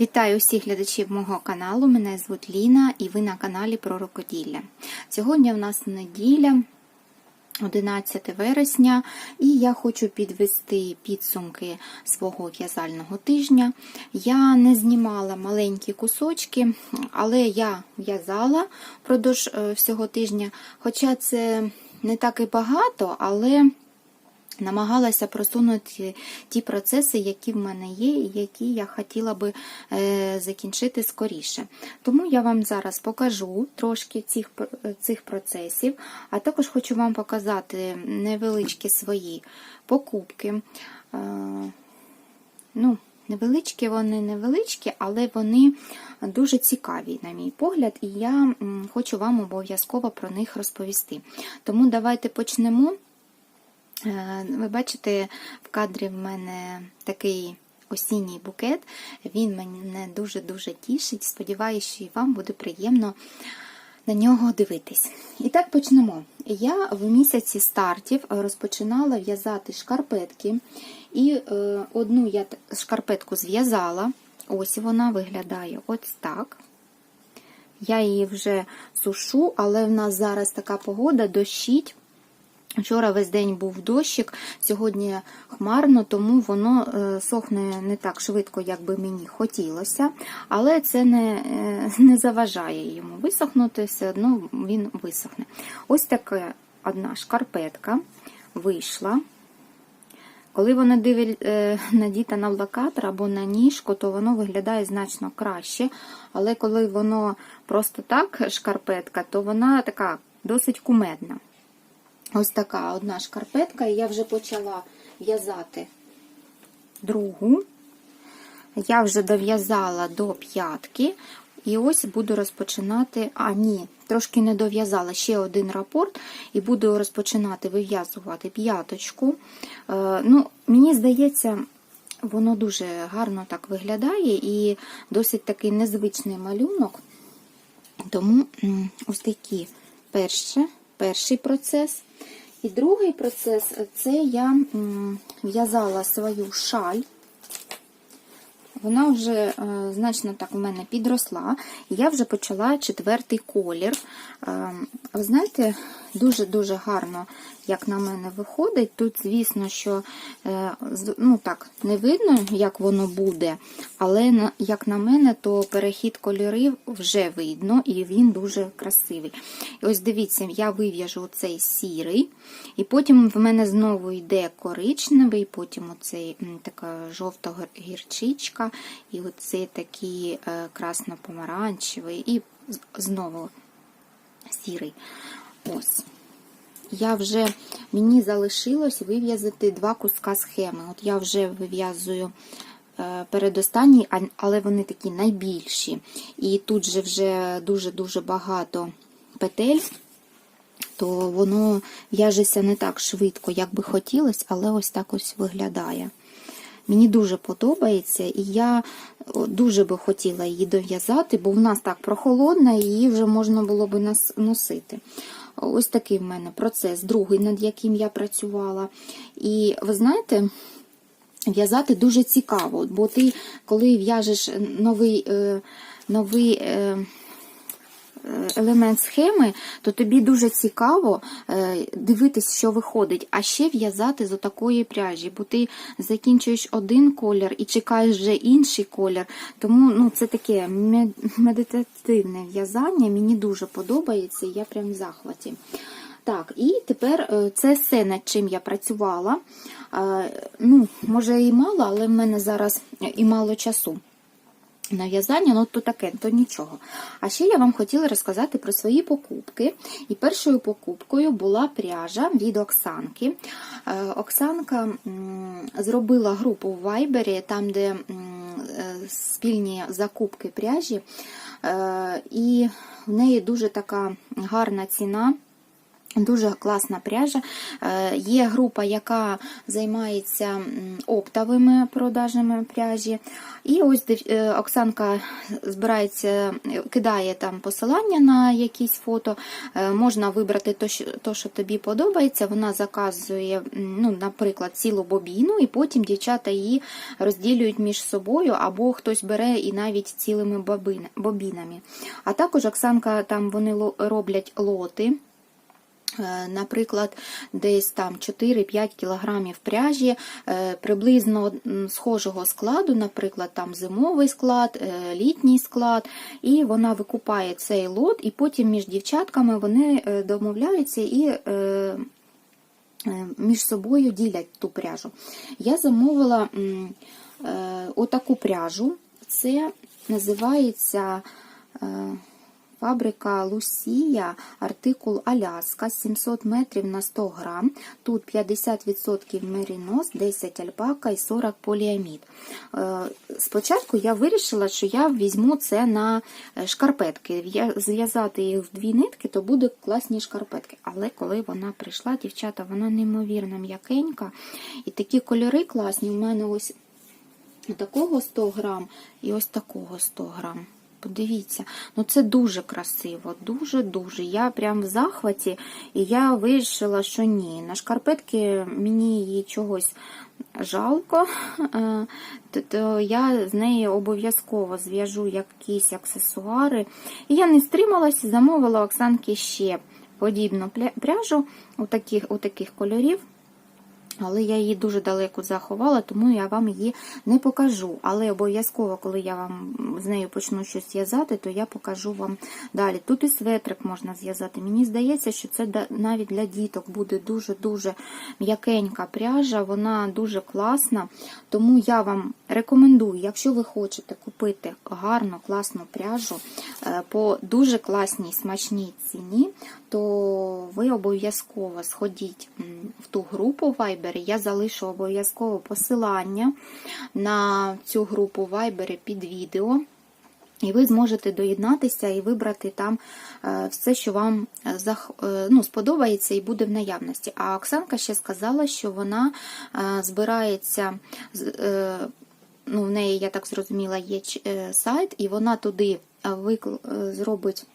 Вітаю усіх глядачів мого каналу. Мене звуть Ліна і ви на каналі про рукоділля. Сьогодні в нас неділя, 11 вересня, і я хочу підвести підсумки свого в'язального тижня. Я не знімала маленькі кусочки, але я в'язала впродовж е, всього тижня, хоча це не так і багато, але намагалася просунути ті процеси, які в мене є, і які я хотіла би е, закінчити скоріше. Тому я вам зараз покажу трошки цих, цих процесів, а також хочу вам показати невеличкі свої покупки. Е, ну, Невеличкі вони невеличкі, але вони дуже цікаві, на мій погляд, і я хочу вам обов'язково про них розповісти. Тому давайте почнемо. Е, Ви бачите, в кадрі в мене такий осінній букет. Він мене дуже-дуже тішить. Сподіваюся, що і вам буде приємно на нього дивитись. І так почнемо. Я в місяці стартів розпочинала в'язати шкарпетки. І е, одну я шкарпетку зв'язала. Ось вона виглядає ось так. Я її вже сушу, але в нас зараз така погода, дощить. Вчора весь день був дощик, сьогодні хмарно, тому воно е, сохне не так швидко, як би мені хотілося, але це не е, не заважає йому висохнути, все одно він висохне. Ось така одна шкарпетка вийшла. Коли вона дивить надіта на блокатор або на ніжку, то воно виглядає значно краще. Але коли воно просто так шкарпетка, то вона така досить кумедна. Ось така одна шкарпетка, і я вже почала в'язати другу. Я вже дов'язала до п'ятки, і ось буду розпочинати. А, ні, трошки не дов'язала ще один рапорт, і буду розпочинати вив'язувати п'яточку. Е, ну, Мені здається, воно дуже гарно так виглядає і досить такий незвичний малюнок. Тому ось такі перші, перший процес. І другий процес це я в'язала свою шаль. Вона вже е, значно так у мене підросла, і я вже почала четвертий колір. Е, ви знаєте, дуже-дуже гарно, як на мене, виходить. Тут, звісно, що е, ну так, не видно, як воно буде, але, як на мене, то перехід кольорів вже видно, і він дуже красивий. І ось дивіться, я вив'яжу цей сірий, і потім в мене знову йде коричневий, потім оцей така жовта гірчичка, і оцей такий красно-помаранчевий, і знову сірий. Ось. Я вже, Мені залишилось вив'язати два куска схеми. От я вже вив'язую передостанній, але вони такі найбільші. І тут же вже дуже-дуже багато петель, то воно в'яжеться не так швидко, як би хотілося, але ось так ось виглядає. Мені дуже подобається, і я дуже би хотіла її дов'язати, бо в нас так прохолодна, і її вже можна було би носити. Ось такий в мене процес, другий, над яким я працювала. І ви знаєте, в'язати дуже цікаво, бо ти, коли в'яжеш новий, е, новий е, елемент схеми, то тобі дуже цікаво е, дивитись, що виходить, а ще в'язати з отакої пряжі, бо ти закінчуєш один колір і чекаєш вже інший колір. Тому ну, це таке медитативне в'язання, мені дуже подобається, я прям в захваті. Так, і тепер е, це все, над чим я працювала. Ну, Може і мало, але в мене зараз і мало часу на в'язання, ну то таке, то нічого. А ще я вам хотіла розказати про свої покупки. І першою покупкою була пряжа від Оксанки. Е, Оксанка зробила групу в Вайбері, там, де е, спільні закупки пряжі, е, і в неї дуже така гарна ціна. Дуже класна пряжа. Е, Є група, яка займається оптовими продажами пряжі. І ось е, Оксанка збирається, е, кидає там посилання на якісь фото. Можна вибрати то, що, тобі подобається. Вона заказує, ну, наприклад, цілу бобіну, і потім дівчата її розділюють між собою, або хтось бере і навіть цілими бобінами. А також Оксанка там вони роблять лоти. Е, Наприклад, десь там 4-5 кілограмів пряжі, е, приблизно схожого складу, наприклад, там зимовий склад, е, літній склад, і вона викупає цей лот, і потім між дівчатками вони домовляються і між собою ділять ту пряжу. Я замовила отаку пряжу, це називається. Фабрика Лусія, артикул Аляска, 700 метрів на 100 грам. Тут 50% мерінос, 10 альпака і 40 поліамід. Е, Спочатку я вирішила, що я візьму це на е, шкарпетки. Зв'язати їх в дві нитки, то буде класні шкарпетки. Але коли вона прийшла, дівчата, вона неймовірно м'якенька. І такі кольори класні. У мене ось такого 100 грам і ось такого 100 грам. Подивіться, ну це дуже красиво, дуже-дуже. Я прям в захваті, і я вирішила, що ні. На шкарпетки мені її чогось жалко, е, то- я з неї обов'язково зв'яжу якісь аксесуари. І я не стрималася, замовила Оксанки ще подібну пряжу у таких, у таких кольорів. Але я її дуже далеко заховала, тому я вам її не покажу. Але обов'язково, коли я вам з нею почну щось зв'язати, то я покажу вам далі. Тут і светрик можна зв'язати. Мені здається, що це навіть для діток буде дуже-дуже м'якенька пряжа, вона дуже класна. Тому я вам рекомендую, якщо ви хочете купити гарну, класну пряжу е, по дуже класній смачній ціні, то ви обов'язково сходіть в ту групу Viber. Я залишу обов'язково посилання на цю групу Viber під відео. І ви зможете доєднатися і вибрати там е, все, що вам е, е, ну, сподобається і буде в наявності. А Оксанка ще сказала, що вона збирається, ну, в неї, я так зрозуміла, є сайт, і вона туди зробить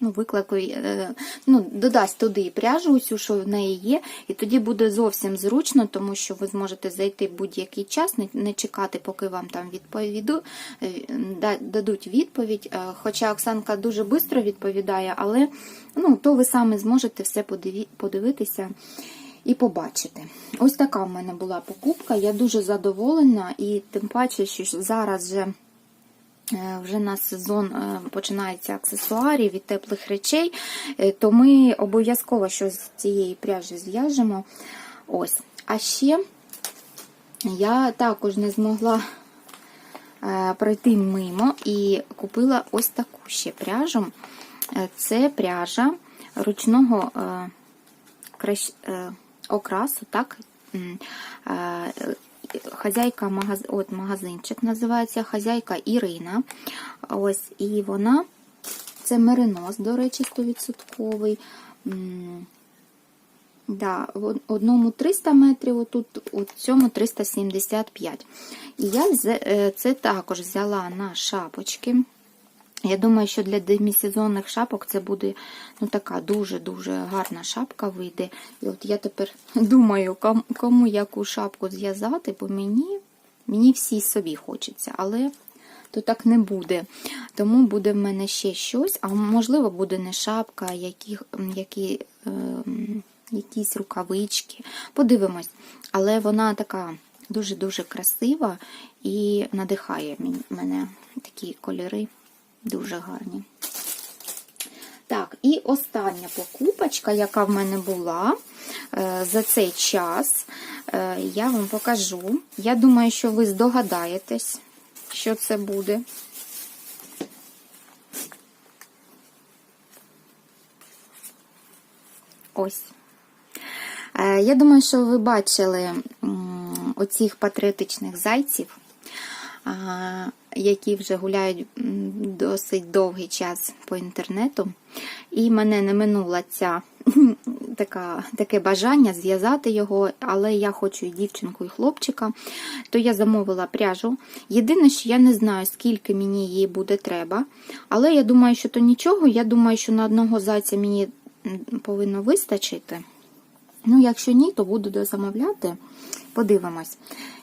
ну, виклику, е, ну, додасть туди пряжу, усю, що в неї є, і тоді буде зовсім зручно, тому що ви зможете зайти будь-який час, не, чекати, поки вам там відповіду, е, дадуть відповідь. Е, Хоча Оксанка дуже швидко відповідає, але ну, то ви самі зможете все подивитися. І побачити. Ось така в мене була покупка. Я дуже задоволена, і тим паче, що зараз вже Е, Вже на сезон е, починається аксесуарів і теплих речей, е, то ми обов'язково щось з цієї пряжі зв'яжемо. Ось. А ще я також не змогла е, пройти мимо і купила ось таку ще пряжу. Е, Це пряжа ручного е, е, окрасу, так? Хазяйка магаз... от магазинчик називається хазяйка Ірина. Ось, і вона це меринос, до речі, 100%. Да, в одному 300 метрів, отут, у цьому 375. І я е, це також взяла на шапочки. Я думаю, що для демісезонних шапок це буде ну, така дуже-дуже гарна шапка вийде. І от я тепер думаю, ком- кому яку шапку зв'язати, бо мені, мені всі собі хочеться, але то так не буде. Тому буде в мене ще щось, а можливо, буде не шапка, які, які, ем, якісь рукавички. Подивимось. Але вона така дуже-дуже красива і надихає мене такі кольори. Дуже гарні. Так, і остання покупочка, яка в мене була е, за цей час, е, я вам покажу. Я думаю, що ви здогадаєтесь, що це буде. Ось. Е, Я думаю, що ви бачили оцих патріотичних зайців. які вже гуляють досить довгий час по інтернету. І мене не минула ця така, таке бажання зв'язати його, але я хочу і дівчинку, і хлопчика. То я замовила пряжу. Єдине, що я не знаю, скільки мені її буде треба. Але я думаю, що то нічого. Я думаю, що на одного зайця мені повинно вистачити. Ну, якщо ні, то буду дозамовляти. Подивимось.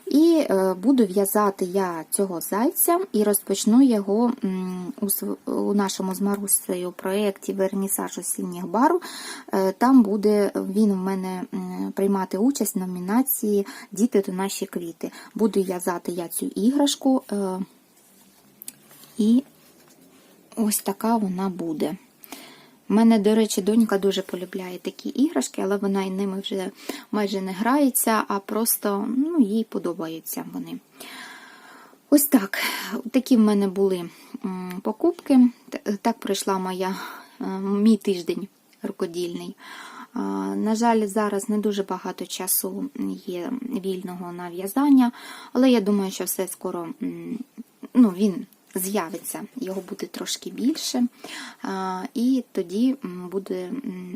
І е, буду в'язати я цього зайця і розпочну його у, нашому з Марусею проєкті Вернісаж осінніх барв. Е, Там буде він у мене приймати участь в номінації Діти то наші квіти. Буду в'язати я цю іграшку, е, і ось така вона буде. Мене, до речі, донька дуже полюбляє такі іграшки, але вона і ними вже майже не грається, а просто ну, їй подобаються вони. Ось так. Такі в мене були покупки. Так пройшла моя, е, мій тиждень рукодільний. На жаль, зараз не дуже багато часу є вільного на в'язання, але я думаю, що все скоро ну, він з'явиться, його буде трошки більше, і тоді буде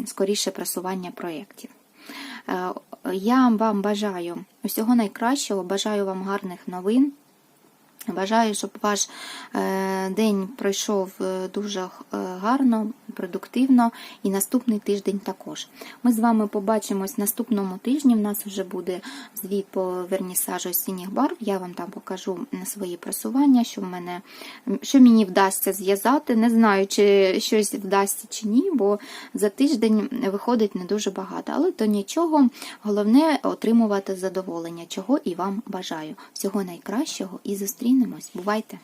скоріше просування проєктів. Е, Я вам бажаю усього найкращого, бажаю вам гарних новин. Бажаю, щоб ваш е, день пройшов е, дуже гарно, продуктивно і наступний тиждень також. Ми з вами побачимось наступному тижні. У нас вже буде звіт по вернісажу осінніх барв. Я вам там покажу на свої просування, що, в мене, що мені вдасться зв'язати. Не знаю, чи щось вдасться чи ні, бо за тиждень виходить не дуже багато. Але то нічого. Головне отримувати задоволення, чого і вам бажаю. Всього найкращого і зустрінемось. Бувайте!